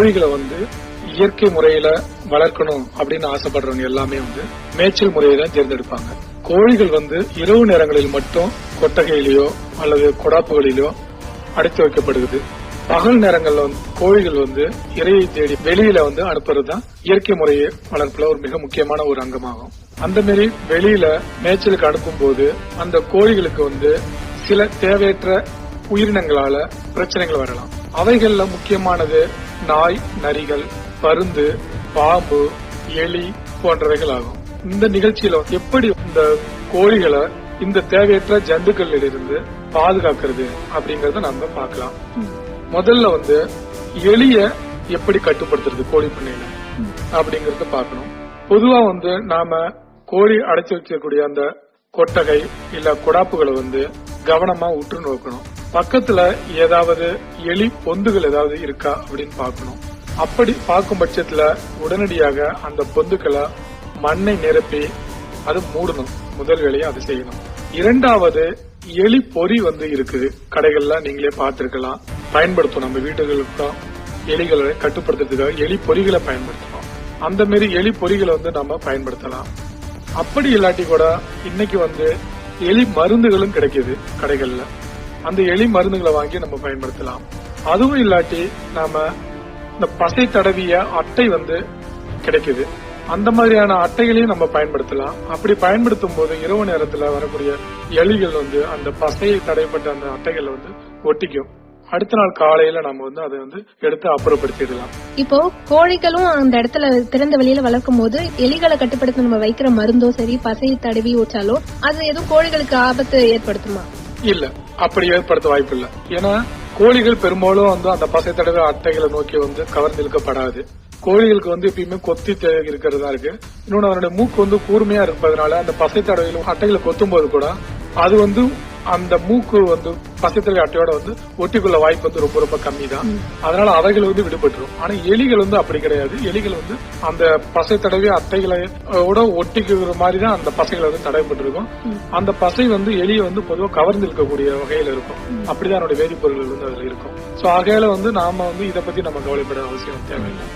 கோழிகளை வந்து இயற்கை முறையில வளர்க்கணும் அப்படின்னு ஆசைப்படுறவங்க எல்லாமே வந்து மேய்ச்சல் முறையை தான் தேர்ந்தெடுப்பாங்க. கோழிகள் வந்து இரவு நேரங்களில் மட்டும் கொட்டகையிலயோ அல்லது கொடாப்புகளிலோ அடைத்து வைக்கப்படுகிறது. பகல் நேரங்கள்ல வந்து கோழிகள் வந்து இறையை தேடி வெளியில வந்து அனுப்புறது தான் இயற்கை முறையை வளர்ப்புல ஒரு மிக முக்கியமான ஒரு அங்கமாகும். அந்த மாதிரி வெளியில மேய்ச்சலுக்கு அனுப்பும் போது அந்த கோழிகளுக்கு வந்து சில தேவையற்ற உயிரினங்களால பிரச்சனைகள் வரலாம். அவைகள்ல முக்கியமானது நாய் நரிகள் பருந்து பாம்பு எலி போன்றவைகள் ஆகும் இந்த நிகழ்ச்சியில எப்படி இந்த கோழிகளை இந்த தேவையற்ற ஜந்துக்கள் இருந்து பாதுகாக்கிறது அப்படிங்கறத நம்ம பார்க்கலாம். முதல்ல வந்து எலிய எப்படி கட்டுப்படுத்துறது கோழி பண்ணையில அப்படிங்கறத பார்க்கணும். பொதுவா வந்து நாம கோழி அடைச்சு வைக்கக்கூடிய அந்த கொட்டகை இல்ல குடாப்புகளை வந்து கவனமா உற்று நோக்கணும். பக்கத்துல ஏதாவது எலி பொந்துகள் ஏதாவது இருக்கா அப்படின்னு பார்க்கணும். அப்படி பார்க்கும் பட்சத்துல உடனடியாக அந்த பொந்துக்களை மண்ணை நிரப்பி அது மூடணும். முதல் வேலையை அது செய்யணும். இரண்டாவது எலி பொறி வந்து இருக்குது கடைகள்ல நீங்களே பார்த்திருக்கலாம். பயன்படுத்தும். நம்ம வீடுகளுக்கு எலிகளை கட்டுப்படுத்துறதுக்காக எலி பொறிகளை பயன்படுத்தணும் அந்த மாதிரி எலி பொறிகளை வந்து நம்ம பயன்படுத்தலாம். அப்படி இல்லாட்டி கூட இன்னைக்கு வந்து எலி மருந்துகளும் கிடைக்குது கடைகள்ல. அந்த எலி மருந்துகளை வாங்கி நம்ம பயன்படுத்தலாம். அதுவும் இல்லாட்டி நாம இந்த பசை தடவிய அட்டை வந்து கிடைக்குது. அந்த மாதிரியான அட்டைகளையும் நம்ம பயன்படுத்தலாம். அப்படி பயன்படுத்தும் போது இரவு நேரத்துல வரக்கூடிய எலிகள் வந்து அந்த பசையை தடைப்பட்ட அந்த அட்டைகளை வந்து ஒட்டிக்கும். அடுத்த நாள் காலையில நம்ம வந்து அதை வந்து எடுத்து அப்புறப்படுத்திடலாம். இப்போ கோழிகளும் அந்த இடத்துல திறந்த வெளியில வளர்க்கும் போது எலிகளை கட்டுப்படுத்த நம்ம வைக்கிற மருந்தோ சரி பசை தடவி ஊச்சாலோ அது எதுவும் கோழிகளுக்கு ஆபத்து ஏற்படுத்துமா? இல்ல. அப்படி ஏற்படுத்த வாய்ப்பு இல்ல ஏன்னா கோழிகள் பெரும்பாலும் வந்து அந்த பசை தடவை அட்டைகளை நோக்கி வந்து கவர்ந்திழுக்கப்படாது கோழிகளுக்கு வந்து எப்பயுமே கொத்தி இருக்கிறதா இருக்கு. இன்னொன்று அதனுடைய மூக்கு வந்து கூர்மையா இருப்பதனால அந்த பசை தடவையிலும் அட்டைகளை கொத்தும் போது கூட அது வந்து அந்த மூக்கு வந்து பசை தடவை அட்டையோட வந்து ஒட்டிக்கொள்ள வாய்ப்பு வந்து ரொம்ப ரொம்ப கம்மி தான் அதனால அவைகள் வந்து விடுபட்டுரும். ஆனா எலிகள் வந்து அப்படி கிடையாது. எலிகள் வந்து அந்த பசை தடவை அட்டைகளை ஓட ஒட்டிக்கிற மாதிரி தான் அந்த பசைகளை வந்து தடைப்பட்டிருக்கும் அந்த பசை வந்து எலியை வந்து பொதுவாக கவர்ந்து இருக்கக்கூடிய வகையில இருக்கும். அப்படிதான் அதனுடைய வேதிப்பொருட்கள் வந்து அதுல இருக்கும். சோ ஆகையில வந்து நாம வந்து இதை பத்தி நம்ம கவலைப்பட அவசியம் தேவையில்லை.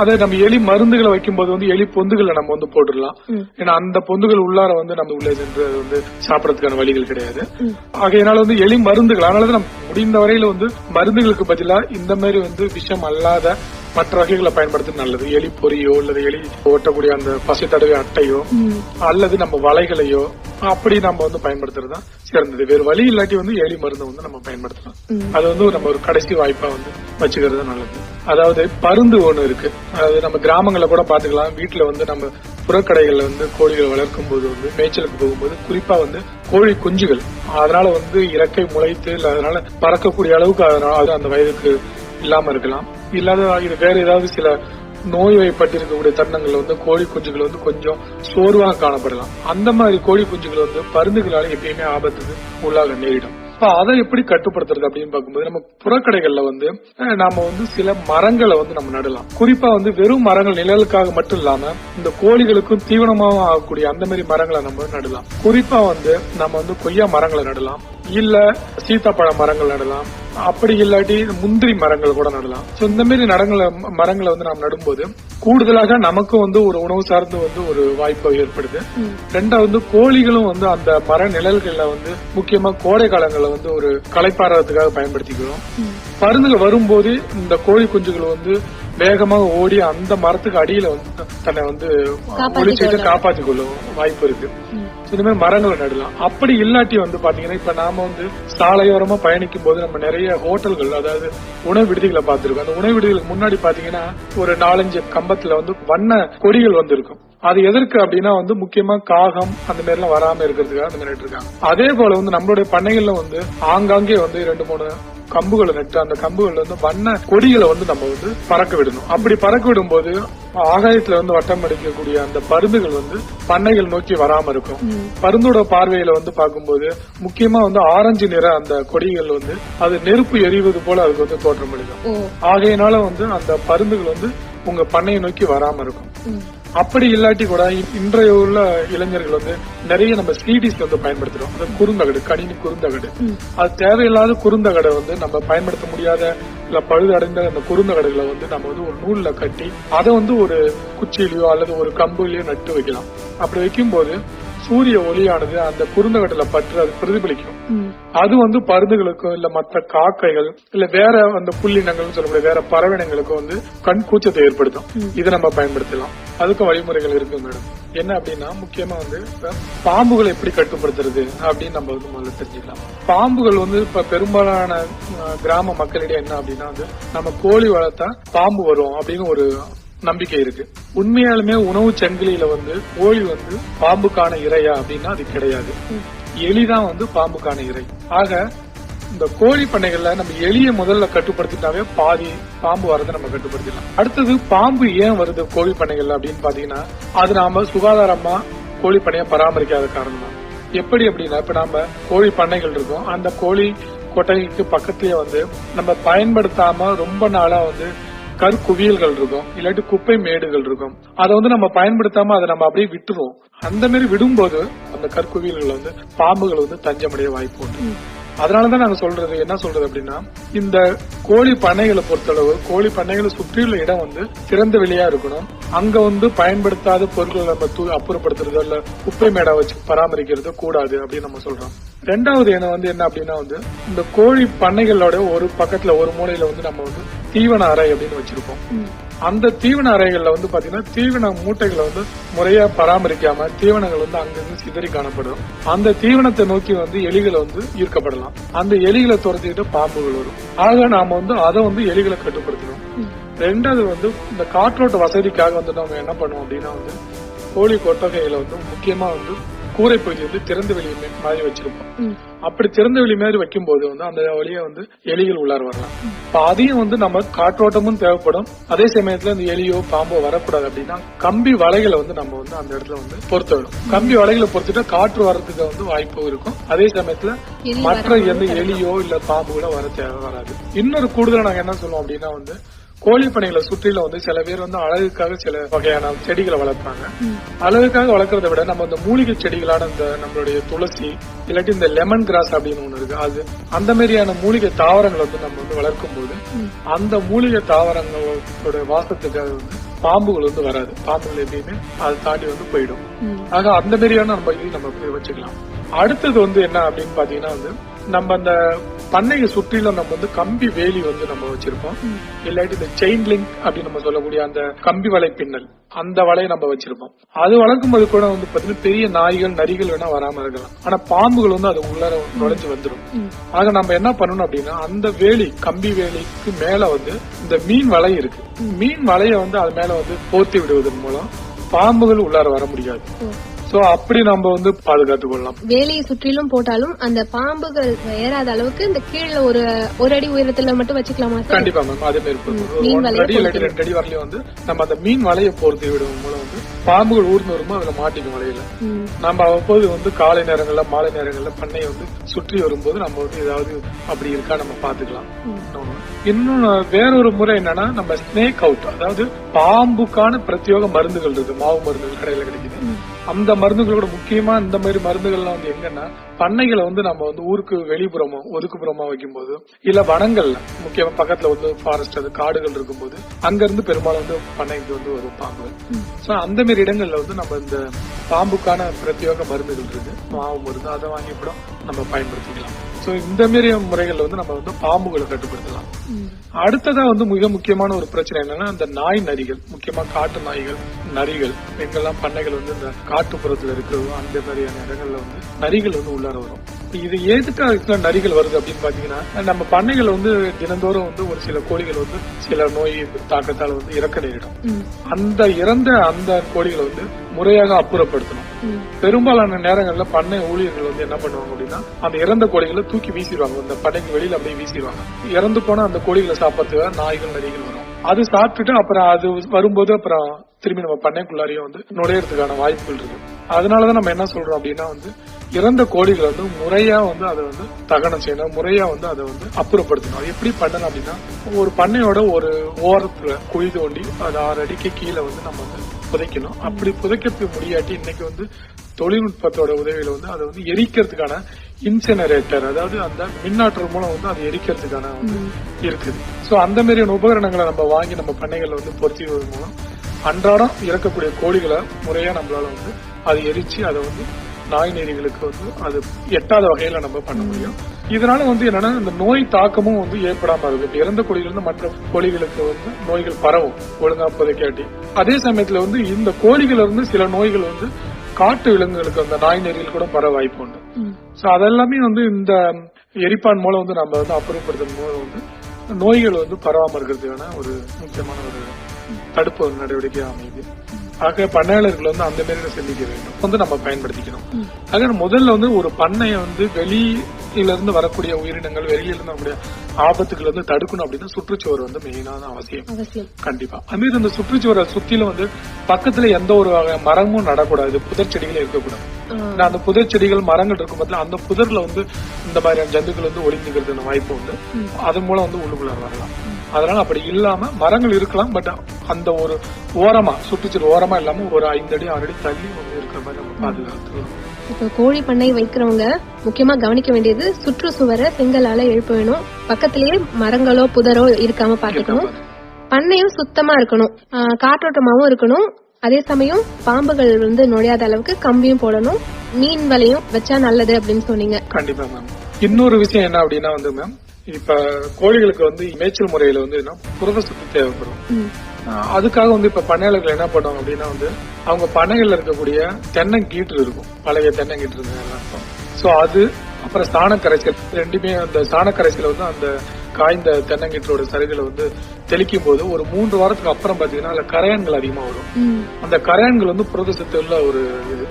அதே நம்ம எலி மருந்துகளை வைக்கும்போது வந்து எலி பொந்துகளை நம்ம வந்து போட்டுடலாம். ஏன்னா அந்த பொந்துகள் உள்ளார வந்து நம்ம உள்ளே சென்று அது வந்து சாப்பிடறதுக்கான வழிகள் கிடையாது. ஆகையினால வந்து எலி மருந்துகள் அதனாலதான் நம்ம முடிந்த வரையில வந்து மருந்துகளுக்கு பதிலா இந்த மாதிரி வந்து விஷம் அல்லாத மற்ற வகைகளை பயன்படுத்துறது நல்லது. எலி பொரியோ அல்லது எலி ஓட்டக்கூடிய அந்த பசை தடவை அட்டையோ அல்லது நம்ம வலைகளையோ அப்படி நம்ம வந்து பயன்படுத்துறது தான் சிறந்தது. வேறு வழி இல்லாட்டி வந்து எலி மருந்து வந்து நம்ம பயன்படுத்தலாம். அது வந்து நம்ம ஒரு கடைசி வாய்ப்பா வந்து வச்சுக்கிறது நல்லது. அதாவது பருந்து ஒண்ணு இருக்கு. அதாவது நம்ம கிராமங்கள்ல கூட பாத்துக்கலாம் வீட்டுல வந்து நம்ம புறக்கடைகள்ல வந்து கோழிகளை வளர்க்கும் போது வந்து மேய்ச்சலுக்கு போகும்போது குறிப்பா வந்து கோழி குஞ்சுகள். அதனால வந்து இறக்கை முளைத்து இல்ல அதனால பறக்கக்கூடிய அளவுக்கு அதனால அது அந்த வயதுக்கு இல்லாம இருக்கலாம். இல்லாத இது வேற ஏதாவது சில நோய் வைப்பட்டிருக்கக்கூடிய தருணங்கள்ல வந்து கோழி குஞ்சுகள் வந்து கொஞ்சம் சோர்வாக காணப்படலாம். அந்த மாதிரி கோழி குஞ்சுகள் வந்து பருந்துகளால எப்பயுமே ஆபத்துக்கு உள்ளாக நேரிடும். இப்போ அதை எப்படி கட்டுப்படுத்துறது அப்படின்னு பார்க்கும்போது நம்ம புறக்கடைகள்ல வந்து நாம வந்து சில மரங்களை வந்து நம்ம நடலாம். குறிப்பா வந்து வெறும் மரங்கள் நிழலுக்காக மட்டும் இல்லாம இந்த கோழிகளுக்கும் தீவனமாகவும் ஆகக்கூடிய அந்த மாதிரி மரங்களை நம்ம நடலாம். குறிப்பா வந்து நம்ம வந்து கொய்யா மரங்களை நடலாம். இல்ல சீத்தாப்பழ மரங்கள் நடலாம். அப்படி இல்லாட்டி முந்திரி மரங்கள் கூட நடலாம். சோ இந்த மாதிரி நடங்களை மரங்களை வந்து நாம் நடும்போது கூடுதலாக நமக்கும் வந்து ஒரு உணவு சார்ந்து வந்து ஒரு வாய்ப்பு ஏற்படுது. ரெண்டாவது கோழிகளும் வந்து அந்த மர நிழல்கள்ல வந்து முக்கியமா கோடை காலங்கள்ல வந்து ஒரு களைப்பாறதுக்காக பயன்படுத்திக்கிறோம். பருந்துகள் வரும்போது இந்த கோழி குஞ்சுகள் வந்து வேகமாக ஓடி அந்த மரத்துக்கு அடியில வந்து தன்னை வந்து ஒளிச்சிட்டு காப்பாத்திக் கொள்ளும் வாய்ப்பு இருக்கு. இந்த மாதிரி மரங்களை நடலாம். அப்படி இல்லாட்டி வந்து பாத்தீங்கன்னா இப்ப நாம வந்து சாலையோரமா பயணிக்கும் போது நம்ம நிறைய ஹோட்டல்கள் அதாவது உணவு விடுதிகளை பார்த்திருக்கோம். அந்த உணவு விடுதிகளுக்கு முன்னாடி பாத்தீங்கன்னா ஒரு நாலஞ்சு கம்பத்துல வந்து வண்ண கொடிகள் வந்து இருக்கும் அது எதற்கு அப்படின்னா வந்து முக்கியமா காகம் அந்த மாதிரி எல்லாம் வராம இருக்கிறதுக்காக அந்த மாதிரி இருக்காங்க அதே போல வந்து நம்மளுடைய பண்ணைகள்ல வந்து ஆங்காங்கே வந்து ரெண்டு மூணு கம்புகளை நட்டு அந்த கம்புகள்ல வந்து வண்ண கொடிகளை வந்து நம்ம வந்து பறக்க விடணும் அப்படி பறக்க விடும்போது ஆகாயத்துல வந்து வட்டம் அடிக்கக்கூடிய அந்த பருந்துகள் வந்து பண்ணைகள் நோக்கி வராம இருக்கும். பருந்தோட பார்வையில வந்து பார்க்கும்போது முக்கியமா வந்து ஆரஞ்சு நிற அந்த கொடிகள் வந்து அது நெருப்பு எரிவது போல அதுக்கு வந்து தோற்றம் அளிக்கும். ஆகையினால வந்து அந்த பருந்துகள் வந்து உங்க பண்ணையை நோக்கி வராம இருக்கும். அப்படி இல்லாட்டி கூட இன்றைய உள்ள இளைஞர்கள் வந்து நிறைய நம்ம சிடிஸ் வந்து பயன்படுத்துறோம். அது குறுந்தகடு கணினி குறுந்தகடு. அது தேவையில்லாத குறுந்தகடை வந்து நம்ம பயன்படுத்த முடியாத இல்ல பழுதடைந்த அந்த குறுந்தகடுகளை வந்து நம்ம வந்து ஒரு நூல்ல கட்டி அதை வந்து ஒரு குச்சியிலயோ அல்லது ஒரு கம்புலயோ நட்டு வைக்கலாம். அப்படி வைக்கும்போது சூரிய ஒளியானது அந்த குறுந்தகட்டுல பற்று அது பிரதிபலிக்கும். அது வந்து பருந்துகளுக்கும் இல்ல மற்ற காக்கைகள் இல்ல வேற அந்த புள்ளினங்கள் சொல்லக்கூடிய வேற பறவைனங்களுக்கும் வந்து கண் கூச்சத்தை ஏற்படுத்தும். இதை நம்ம பயன்படுத்தலாம். அதுக்கும் வழிமுறைகள் இருக்கு மேடம். என்ன அப்படின்னா முக்கியமா வந்து பாம்புகளை எப்படி கட்டுப்படுத்துறது அப்படின்னு நம்ம வந்து முதல்ல தெரிஞ்சுக்கலாம். பாம்புகள் வந்து இப்ப பெரும்பாலான கிராம மக்களிடையே என்ன அப்படின்னா வந்து நம்ம கோழி வளர்த்தா பாம்பு வரும் அப்படின்னு ஒரு நம்பிக்கை இருக்கு. உண்மையாலுமே உணவு சங்கிலியில வந்து கோழி வந்து பாம்புக்கான இரையா அப்படின்னா அது கிடையாது. எலிதான் வந்து பாம்புக்கான இறை ஆக இந்த கோழி பண்ணைகள்ல நம்ம எலியை முதல்ல கட்டுப்படுத்திட்டாவே பாதி பாம்பு வரதை நம்ம கட்டுப்படுத்திடலாம். அடுத்தது பாம்பு ஏன் வருது கோழி பண்ணைகள்ல அப்படின்னு பாத்தீங்கன்னா அது நாம சுகாதாரமா கோழி பண்ணைய பராமரிக்காத காரணம் தான் எப்படி அப்படின்னா இப்ப நாம கோழி பண்ணைகள் இருக்கும். அந்த கோழி கொட்டைக்கு பக்கத்துலயே வந்து நம்ம பயன்படுத்தாம ரொம்ப நாளா வந்து கற்குவியல்கள் இருக்கும் இல்லாட்டி குப்பை மேடுகள் இருக்கும். அதை வந்து நம்ம பயன்படுத்தாம அதை நம்ம அப்படியே விட்டுருவோம். அந்த மாதிரி விடும்போது அந்த கற்குவியல்கள் வந்து பாம்புகள் வந்து தஞ்சமடைய வாய்ப்பு உண்டு. அதனாலதான் நாங்க சொல்றது என்ன சொல்றது அப்படின்னா இந்த கோழி பண்ணைகளை பொறுத்தளவு கோழி பண்ணைகளை சுற்றியுள்ள இடம் வந்து திறந்த வெளியா இருக்கணும். அங்க வந்து பயன்படுத்தாத பொருட்களை நம்ம தூ அப்புறப்படுத்துறதோ இல்ல குப்பை மேடா வச்சு பராமரிக்கிறதோ கூடாது அப்படின்னு நம்ம சொல்றோம். ரெண்டாவது என்ன வந்து என்ன அப்படின்னா வந்து இந்த கோழி பண்ணைகளோட ஒரு பக்கத்துல ஒரு மூலையில வந்து நம்ம வந்து தீவன அறை அப்படின்னு வச்சிருப்போம் அந்த தீவன அறைகள்ல வந்து பாத்தீங்கன்னா தீவன மூட்டைகளை வந்து முறையா பராமரிக்காம தீவனங்கள் வந்து அங்கிருந்து சிதறி காணப்படும். அந்த தீவனத்தை நோக்கி வந்து எலிகளை வந்து ஈர்க்கப்படலாம். அந்த எலிகளை துரத்திட்டு பாம்புகள் வரும். ஆக நாம வந்து அதை வந்து எலிகளை கட்டுப்படுத்தணும். ரெண்டாவது வந்து இந்த காற்றோட்ட வசதிக்காக வந்து நம்ம என்ன பண்ணுவோம் அப்படின்னா வந்து கோழி கொட்டகைகளை வந்து முக்கியமா வந்து கூரை பகுதி வந்து திறந்த வெளி மாதிரி வச்சிருப்போம். அப்படி திறந்த வெளி மாதிரி வைக்கும்போது வந்து அந்த வழியா வந்து எலிகள் உள்ளார வரலாம். இப்ப அதையும் வந்து நம்ம காற்றோட்டமும் தேவைப்படும். அதே சமயத்துல இந்த எலியோ பாம்போ வரக்கூடாது அப்படின்னா கம்பி வலைகளை வந்து நம்ம வந்து அந்த இடத்துல வந்து பொறுத்த விடும் கம்பி வலைகளை பொறுத்துட்டா காற்று வர்றதுக்கு வந்து வாய்ப்பு இருக்கும். அதே சமயத்துல மற்ற வராம எந்த எலியோ இல்ல பாம்பு கூட வர தேவை வராது. இன்னொரு கூடுதலா நாங்க என்ன சொல்லுவோம் அப்படின்னா வந்து கோழி பண்ணைகளை சுற்றில வந்து சில பேர் வந்து அழகுக்காக சில வகையான செடிகளை வளர்ப்பாங்க. அழகுக்காக வளர்க்கறத விட நம்ம இந்த மூலிகை செடிகளான இந்த நம்மளுடைய துளசி இல்லாட்டி இந்த லெமன் கிராஸ் அப்படின்னு ஒண்ணு இருக்கு. அது அந்த மாதிரியான மூலிகை தாவரங்களை வந்து நம்ம வந்து வளர்க்கும் போது அந்த மூலிகை தாவரங்களோட வாசத்துக்காக வந்து பாம்புகள் வந்து வராது. பாம்புகள் எப்பயுமே அதை தாண்டி வந்து போயிடும். ஆக அந்த மாதிரியான நம்ம இது நம்ம வச்சுக்கலாம். அடுத்தது வந்து என்ன அப்படின்னு பாத்தீங்கன்னா வந்து நம்ம அந்த பண்ணையை சுற்றிலும் நம்ம வந்து கம்பி வேலி வந்து நம்ம வச்சிருப்போம். இல்லாட்டி இந்த செயின் லிங்க் அப்படின்னு நம்ம சொல்லக்கூடிய அந்த கம்பி வலை பின்னல் அந்த வலையை நம்ம வச்சிருப்போம். அது வளர்க்கும் போது கூட வந்து பாத்தீங்கன்னா பெரிய நாய்கள் நரிகள் வேணா வராம இருக்கலாம். ஆனா பாம்புகள் வந்து அது உள்ளார நுழைஞ்சு வந்துடும் ஆக நம்ம என்ன பண்ணணும் அப்படின்னா அந்த வேலி கம்பி வேலிக்கு மேல வந்து இந்த மீன் வலை இருக்கு. மீன் வலைய வந்து அது மேல வந்து போர்த்தி விடுவதன் மூலம் பாம்புகள் உள்ளார வர முடியாது. சோ அப்படி நம்ம வந்து பாதுகாத்துக் கொள்ளலாம். வேலியை சுற்றிலும் போட்டாலும் அந்த பாம்புகள் ஏறாத அளவுக்கு இந்த கீழே ஒரு ஒரு அடி உயரத்துல மட்டும் வச்சுக்கலாமா கண்டிப்பா மேம் அதே மாதிரி அடி இல்லாட்டி ரெண்டு அடி வரலையும் வந்து நம்ம அந்த மீன் வலையை போர்த்தி விடுவதன் மூலம் வந்து பாம்புகள் ஊர்ந்து வரும்போது அதுல மாட்டிக்கும் வலையில. நம்ம அவ்வப்போது வந்து காலை நேரங்கள்ல மாலை நேரங்கள்ல பண்ணையை வந்து சுற்றி வரும்போது நம்ம வந்து ஏதாவது அப்படி இருக்கா நம்ம பாத்துக்கலாம் இன்னொன்னு வேறொரு முறை என்னன்னா நம்ம ஸ்னேக் அவுட் அதாவது பாம்புக்கான பிரத்யேக மருந்துகள் இருக்கு. மாவு மருந்துகள் கடையில கிடைக்குது. அந்த மருந்துகளோட முக்கியமா இந்த மாதிரி மருந்துகள்லாம் வந்து எங்கன்னா பண்ணைகளை வந்து நம்ம வந்து ஊருக்கு வெளிப்புறமா ஒதுக்குப்புறமா வைக்கும்போது இல்ல வனங்கள்ல முக்கியமா பக்கத்துல வந்து ஃபாரஸ்ட் அது காடுகள் இருக்கும்போது அங்க இருந்து பெரும்பாலும் வந்து பண்ணைக்கு வந்து வரும் பாம்பு சோ அந்த மாதிரி இடங்கள்ல வந்து நம்ம இந்த பாம்புக்கான பிரத்யேக மருந்துகள் இருக்கு. மாவு மருந்து அதை வாங்கி கூட நம்ம பயன்படுத்திக்கலாம். சோ இந்த மாதிரி முறைகள்ல வந்து நம்ம வந்து பாம்புகளை கட்டுப்படுத்தலாம். அடுத்ததா வந்து மிக முக்கியமான ஒரு பிரச்சனை என்னன்னா இந்த நாய் நரிகள் முக்கியமா காட்டு நாய்கள் நரிகள் எங்கெல்லாம் பண்ணைகள் வந்து இந்த காட்டுப்புறத்துல இருக்கிறதோ அந்த மாதிரியான இடங்கள்ல வந்து நரிகள் வந்து உள்ளார வரும். இது எதுக்காக இதுல நரிகள் வருது அப்படின்னு பாத்தீங்கன்னா நம்ம பண்ணைகள் வந்து தினந்தோறும் வந்து ஒரு சில கோழிகள் வந்து சில நோய் தாக்கத்தால் வந்து இறக்க நேரிடும். அந்த இறந்த அந்த கோழிகளை வந்து முறையாக அப்புறப்படுத்தணும். பெரும்பாலான நேரங்கள்ல பண்ணை ஊழியர்கள் வந்து என்ன பண்ணுவாங்க அப்படின்னா அந்த இறந்த கோழிகளை தூக்கி வீசிடுவாங்க. அந்த பண்ணைக்கு வெளியில அப்படியே வீசிடுவாங்க. இறந்து போன அந்த கோழிகளை சாப்பிட்றதுக்காக நாய்கள் நரிகள் வரும். அது சாப்பிட்டுட்டு அப்புறம் அது வரும்போது அப்புறம் திரும்பி நம்ம பண்ணைக்குள்ளாரையும் வந்து நுழையறதுக்கான வாய்ப்புகள் இருக்கு. அதனாலதான் நம்ம என்ன சொல்றோம் அப்படின்னா வந்து இறந்த கோழிகளை வந்து முறையா வந்து அதை வந்து தகனம் செய்யணும் முறையா வந்து அதை வந்து அப்புறப்படுத்தணும். அது எப்படி பண்ணணும் அப்படின்னா ஒரு பண்ணையோட ஒரு ஓரத்துல குழி தோண்டி அது ஆறு அடிக்கு கீழே வந்து நம்ம வந்து புதைக்கணும். அப்படி புதைக்கிறதுக்கு முடியாட்டி இன்னைக்கு வந்து தொழில்நுட்பத்தோட உதவியில வந்து அதை வந்து எரிக்கிறதுக்கான இன்சினரேட்டர் அதாவது அந்த மின்னாற்றல் மூலம் வந்து அதை எரிக்கிறதுக்கான வந்து இருக்குது. சோ அந்த மாதிரியான உபகரணங்களை நம்ம வாங்கி நம்ம பண்ணைகள்ல வந்து பொருத்திவதன் மூலம் அன்றாடம் இறக்கக்கூடிய கோழிகளை முறையா நம்மளால வந்து அதை எரிச்சு அதை வந்து நாய் நெறிகளுக்கு வந்து அது எட்டாத வகையில நம்ம பண்ண முடியும். இதனால வந்து என்னன்னா இந்த நோய் தாக்கமும் வந்து ஏற்படாம இருக்கும் இப்ப இறந்த கோழிகள் இருந்து மற்ற கோழிகளுக்கு வந்து நோய்கள் பரவும். ஒழுங்கா புதைக்காட்டி அதே சமயத்துல வந்து இந்த கோழிகள் இருந்து சில நோய்கள் வந்து காட்டு விலங்குகளுக்கு அந்த நாய் நெறியில் கூட பரவ வாய்ப்பு உண்டு. சோ அதெல்லாமே வந்து இந்த எரிப்பான் மூலம் வந்து நம்ம வந்து அப்புறப்படுத்தும் மூலம் வந்து நோய்கள் வந்து பரவாம இருக்கிறதுக்கான ஒரு முக்கியமான ஒரு தடுப்பு நடவடிக்கை அமையுது. ஆக பண்ணையாளர்கள் வந்து அந்த மாதிரி சிந்திக்க வேண்டும். வந்து நம்ம பயன்படுத்திக்கணும். ஆக முதல்ல வந்து ஒரு பண்ணையை வந்து வெளியில இருந்து வரக்கூடிய உயிரினங்கள் வெளியில இருந்து வரக்கூடிய ஆபத்துகள் வந்து தடுக்கணும் அப்படின்னா சுற்றுச்சுவர் வந்து மெயினான அவசியம். கண்டிப்பா. அதுமாதிரி அந்த சுற்றுச்சுவரை சுத்திலும் வந்து பக்கத்துல எந்த ஒரு வகை மரமும் நடக்கூடாது. புதர் செடிகள் இருக்கக்கூடாது. அந்த புதர் செடிகள் மரங்கள் இருக்கும் போதுல அந்த புதர்ல வந்து இந்த மாதிரியான ஜந்துக்கள் வந்து ஒளிந்துக்கிறதுன வாய்ப்பு உண்டு. அதன் மூலம் வந்து உள்ளுக்குள்ள வரலாம். அதனால அப்படி இல்லாம மரங்கள் இருக்கலாம் பட் அந்த ஒரு ஓரமா சுற்றுச்சூழல் ஓரமா இல்லாம ஒரு ஐந்து அடி ஆறு அடி தள்ளி வந்து இருக்கிற மாதிரி நம்ம பாதுகாத்துக்கணும் இப்போ கோழி பண்ணை வைக்கிறவங்க முக்கியமா கவனிக்க வேண்டியது சுற்றுச்சுவரை செங்கலால எழுப்ப வேணும். பக்கத்திலேயே மரங்களோ புதரோ இருக்காம பாத்துக்கணும் பண்ணையும் சுத்தமா இருக்கணும். காற்றோட்டமாவும் இருக்கணும். அதே சமயம் பாம்புகள் வந்து நுழையாத அளவுக்கு கம்பியும் போடணும். மீன் வலையும் வச்சா நல்லது அப்படின்னு சொன்னீங்க. கண்டிப்பா மேம் இன்னொரு விஷயம் என்ன அப்படின்னா வந்து மேம் இப்ப கோழிகளுக்கு வந்து மேய்ச்சல் முறையில வந்து புரத சக்தி தேவைப்படும். அதுக்காக வந்து இப்ப பண்ணையாளர்கள் என்ன பண்ணுவாங்க அப்படின்னா வந்து அவங்க பண்ணைகள்ல இருக்கக்கூடிய தென்னங்கீற்று இருக்கும். பழைய தென்னங்கீற்று இருக்கும். சோ அது அப்புறம் சாணக்கரைசல் ரெண்டுமே அந்த சாணக்கரைசல வந்து அந்த காய்ந்த தென்னங்கீற்றோட சருகளை வந்து தெளிக்கும் போது ஒரு மூன்று வாரத்துக்கு அப்புறம் பாத்தீங்கன்னா அதுல கரையான்கள் அதிகமா வரும். அந்த கரையான்கள் வந்து புரத சத்து உள்ள ஒரு இது.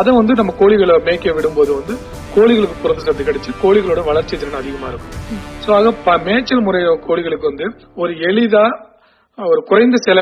அதை வந்து நம்ம கோழிகளை மேய்க்க விடும்போது வந்து கோழிகளுக்கு புரத சத்து கிடைச்சு கோழிகளோட வளர்ச்சி திறன் அதிகமா இருக்கும். சோ ஆக மேய்ச்சல் முறை கோழிகளுக்கு வந்து ஒரு எளிதா ஒரு குறைந்த செலவு